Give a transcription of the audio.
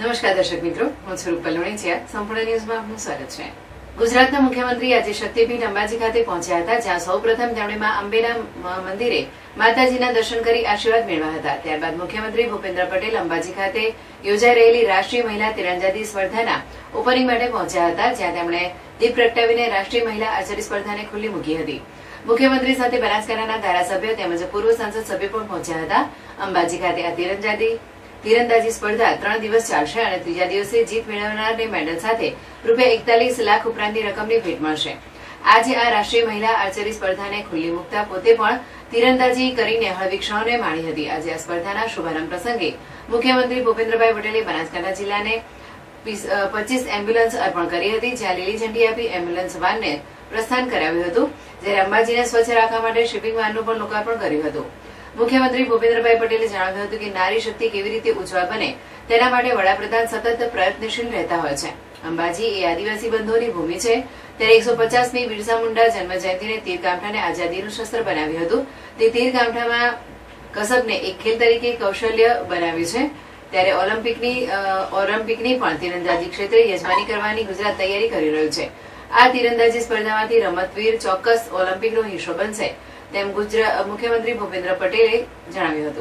નમસ્કાર દર્શક મિત્રો, હું સ્વરૂપ રૂપલ સંપૂર્ણ ન્યૂઝમાં આપનું સ્વાગત છે. ગુજરાતના મુખ્યમંત્રી આજે શક્તિપીઠ અંબાજી ખાતે પહોંચ્યા હતા, જ્યાં સૌપ્રથમ તેમણે માં અંબેના મંદિરે માતાજીના દર્શન કરી આશીર્વાદ મેળવ્યા હતા. ત્યારબાદ મુખ્યમંત્રી ભૂપેન્દ્ર પટેલ અંબાજી ખાતે યોજાઈ રહેલી રાષ્ટ્રીય મહિલા તિરંજાદી સ્પર્ધાના ઓપનિંગ માટે પહોંચ્યા હતા, જ્યાં તેમણે દીપ પ્રગટાવીને રાષ્ટ્રીય મહિલા આચાર્ય સ્પર્ધાને ખુલ્લી મૂકી હતી. મુખ્યમંત્રી સાથે બનાસકાંઠાના ધારાસભ્ય તેમજ પૂર્વ સંસદ સભ્ય પણ પહોંચ્યા હતા. અંબાજી ખાતે આ તીરંદાજી તીરંદાજી સ્પર્ધા ત્રણ દિવસ ચાલશે અને ત્રીજા દિવસે જીત મેળવનારને મેડલ સાથે રૂપિયા એકતાલીસ લાખ ઉપરાંતની રકમની ભેટ મળશે. આજે આ રાષ્ટ્રીય મહિલા આર્ચરી સ્પર્ધાને ખુલ્લી મૂકતા પોતે પણ તીરંદાજી કરીને હળવી ક્ષણોને માણી હતી. આજે આ સ્પર્ધાના શુભારંભ પ્રસંગે મુખ્યમંત્રી ભૂપેન્દ્રભાઈ પટેલે બનાસકાંઠા જિલ્લાને પચીસ એમ્બ્યુલન્સ અર્પણ કરી હતી, જ્યાં લીલી ઝંડી આપી એમ્બ્યુલન્સ વાનને પ્રસ્થાન કરાવ્યું હતું જ્યારે અંબાજીને સ્વચ્છ રાખવા માટે શિપિંગ વાનનું પણ લોકાર્પણ કર્યું હતું. મુખ્યમંત્રી ભૂપેન્દ્રભાઈ પટેલે જણાવ્યું હતું કે નારી શક્તિ કેવી રીતે ઉજવા બને, તેના માટે વડાપ્રધાન સતત પ્રયત્નશીલ રહેતા હોય છે. અંબાજી એ આદિવાસી બંધુઓની ભૂમિ છે. ત્યારે એકસો પચાસમી બિરસા મુંડા જન્મ તીરકામઠાને આઝાદીનું શસ્ત્ર બનાવ્યું હતું. તે તીરકામઠામાં કસબને એક ખેલ તરીકે કૌશલ્ય બનાવ્યું છે. ત્યારે ઓલિમ્પિકની ઓલિમ્પિકની પણ તીરંદાજી ક્ષેત્રે યજમાની કરવાની ગુજરાત તૈયારી કરી રહ્યું છે. આ તીરંદાજી સ્પર્ધામાંથી રમતવીર ચોક્કસ ઓલિમ્પિકનો હિસ્સો બનશે, તેમ ગુજરાત મુખ્યમંત્રી ભૂપેન્દ્ર પટેલે જણાવ્યું હતું.